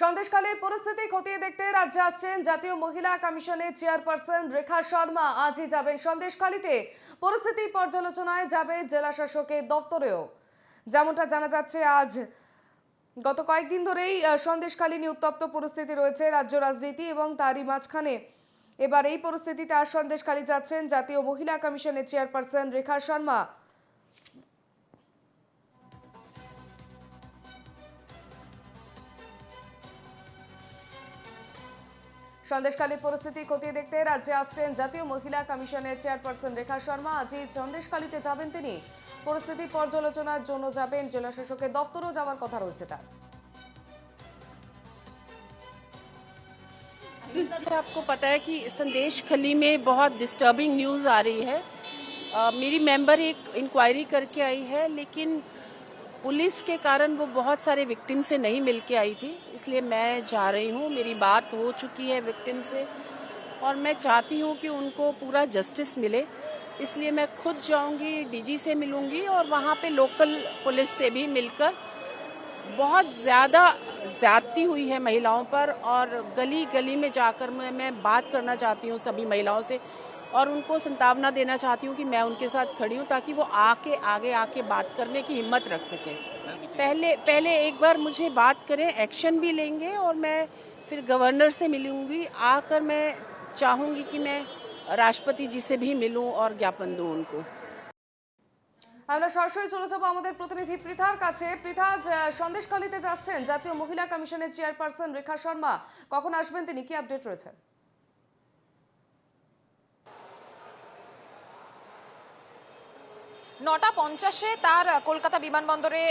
সন্দেশখালীর পরিস্থিতি খতিয়ে দেখতে রাজ্যে আসছেন জাতীয় মহিলা কমিশনের চেয়ারপারসন রেখা শর্মা। আজই যাবেন সন্দেশখালীতে। পরিস্থিতি পর্যালোচনায় যাবে জেলা শাসকের দপ্তরেও যেমনটা জানা যাচ্ছে, আজ গত কয়েকদিন ধরেই নিয়ে উত্তপ্ত পরিস্থিতি রয়েছে রাজ্য রাজনীতি এবং তারই মাঝখানে। এবার এই পরিস্থিতিতে আর সন্দেশখালী যাচ্ছেন জাতীয় মহিলা কমিশনের চেয়ারপারসন রেখা শর্মা। সন্দেশখালীর পরিস্থিতি খতিয়ে দেখতে রাজ্যে আসছেন জাতীয় মহিলা কমিশনের চেয়ারপারসন রেখা শর্মা আজই সন্দেশখালীতে যাবেন তিনি পরিস্থিতি পর্যালোচনার জন্য যাবেন জেলা শাসকের দফতরও যাওয়ার কথা রয়েছে তার आपको पता है कि संदेश खली में बहुत डिस्टर्बिंग न्यूज आ रही है अ, मेरी मेंबर एक इंक्वायरी करके आई है लेकिन पुलिस के कारण वो बहुत सारे विक्टिम से नहीं मिल के आई थी, इसलिए मैं जा रही हूँ। मेरी बात हो चुकी है विक्टिम से और मैं चाहती हूँ कि उनको पूरा जस्टिस मिले। इसलिए मैं खुद जाऊँगी डीजी से मिलूँगी और वहाँ पे लोकल पुलिस से भी मिलकर बहुत ज़्यादा ज्यादती हुई है महिलाओं पर और गली गली में जाकर मैं मैं बात करना चाहती हूँ सभी महिलाओं से और उनको संतावना देना चाहती हूँ कि मैं उनके साथ खड़ी हूँ ताकि वो आके आगे आके बात करने की हिम्मत रख सके पहले पहले एक बार मुझे बात करें एक्शन भी लेंगे और मैं फिर गवर्नर से मिलूंगी आकर मैं चाहूंगी कि मैं राष्ट्रपति जी से भी मिलूं और ज्ञापन दूं उनको আমরা সরাসরি চলে যাবো আমাদের প্রতিনিধি পৃথার কাছে পৃথা আহ, সন্দেশখালীতে যাচ্ছেন জাতীয় মহিলা কমিশনের চেয়ারপারসন রেখা শর্মা কখন আসবেন তিনি কি আপডেট রয়েছে নটা পঞ্চাশে তার কলকাতা বিমানবন্দরে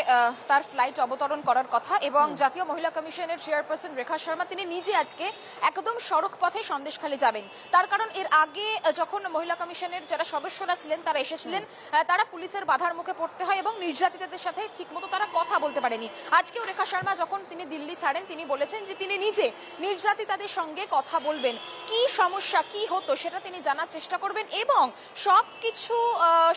তার ফ্লাইট অবতরণ করার কথা এবং জাতীয় মহিলা কমিশনের চেয়ারপারসন রেখা শর্মা তিনি নিজে আজকে একদম সড়ক পথে সন্দেশখালী যাবেন। তার কারণ এর আগে যখন মহিলা কমিশনের যারা সদস্যরা ছিলেন তারা এসেছিলেন তারা পুলিশের বাধার মুখে পড়তে হয় এবং নির্যাতিতদের সাথে ঠিকমতো তারা কথা বলতে পারেনি। আজকেও রেখা শর্মা যখন তিনি দিল্লি ছাড়েন তিনি বলেছেন যে তিনি নিজে নির্যাতিতাদের সঙ্গে কথা বলবেন। কি সমস্যা কি হতো সেটা তিনি জানার চেষ্টা করবেন এবং সব কিছু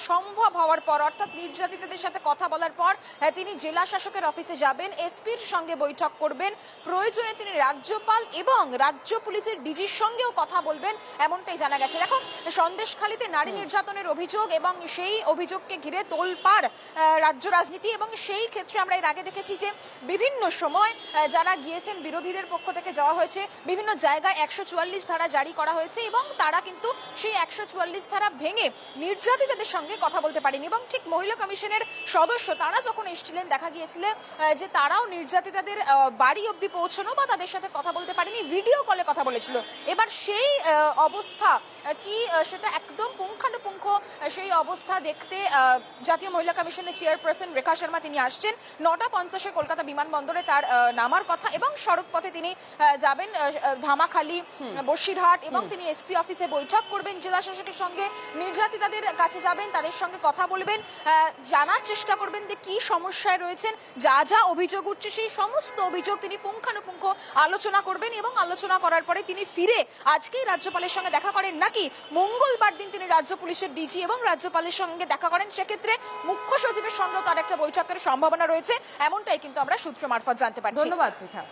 সম্ভব হওয়ার পর অর্থাৎ নির্যাতিতদের সাথে কথা বলার পর হ্যাঁ, তিনি জেলা শাসকের অফিসে যাবেন এসপির সঙ্গে বৈঠক করবেন প্রয়োজনে তিনি রাজ্যপাল এবং রাজ্য পুলিশের ডিজির সঙ্গেও কথা বলবেন এমনটাই জানা গেছে। দেখো সন্দেশখালীতে নারী নির্যাতনের অভিযোগ এবং সেই অভিযোগকে ঘিরে তোলপাড় রাজ্য রাজনীতি এবং সেই ক্ষেত্রে আমরা এর আগে দেখেছি যে বিভিন্ন সময় যারা গিয়েছেন বিরোধীদের পক্ষ থেকে যাওয়া হয়েছে বিভিন্ন জায়গায় একশো চুয়াল্লিশ ধারা জারি করা হয়েছে এবং তারা কিন্তু সেই একশো চুয়াল্লিশ ধারা ভেঙে নির্যাতিতদের সঙ্গে কথা বলতে পারেনি। এবং ঠিক মহিলা কমিশনের সদস্য তারা যখন এসেছিলেন দেখা গিয়েছিল যে তারাও নির্যাতিতাদের বাড়ি অবধি পৌঁছানো বা তাদের সাথে কথা বলতে পারেনি ভিডিও কলে কথা বলেছিল। এবার সেই অবস্থা কি সেটা একদম পুঙ্খানুপুঙ্খ সেই অবস্থা দেখতে জাতীয় মহিলা কমিশনের চেয়ারপারসন রেখা শর্মা তিনি আসছেন। নটা পঞ্চাশে কলকাতা বিমানবন্দরে তার নামার কথা এবং সড়ক পথে তিনি যাবেন ধামাখালি বসিরহাট এবং তিনি এসপি অফিসে বৈঠক করবেন। জেলা শাসকের সঙ্গে নির্যাতিতাদের কাছে যাবেন তাদের সঙ্গে কথা বলবেন জানার চেষ্টা করবেন যে কি সমস্যায় রয়েছেন, যা যা অভিযোগ উঠছে, সেই সমস্ত অভিযোগ তিনি পুঙ্খানুপুঙ্খ আলোচনা করবেন এবং আলোচনা করার পরে তিনি ফিরে আজকেই রাজ্যপালের সঙ্গে দেখা করেন নাকি মঙ্গলবার দিন তিনি রাজ্য পুলিশের ডিজি এবং রাজ্যপালের সঙ্গে দেখা করেন। সেক্ষেত্রে মুখ্য সচিবের সঙ্গেও তার একটা বৈঠকের সম্ভাবনা রয়েছে, এমনটাই কিন্তু আমরা সূত্র মারফত জানতে পারছি। ধন্যবাদ, পৃথা।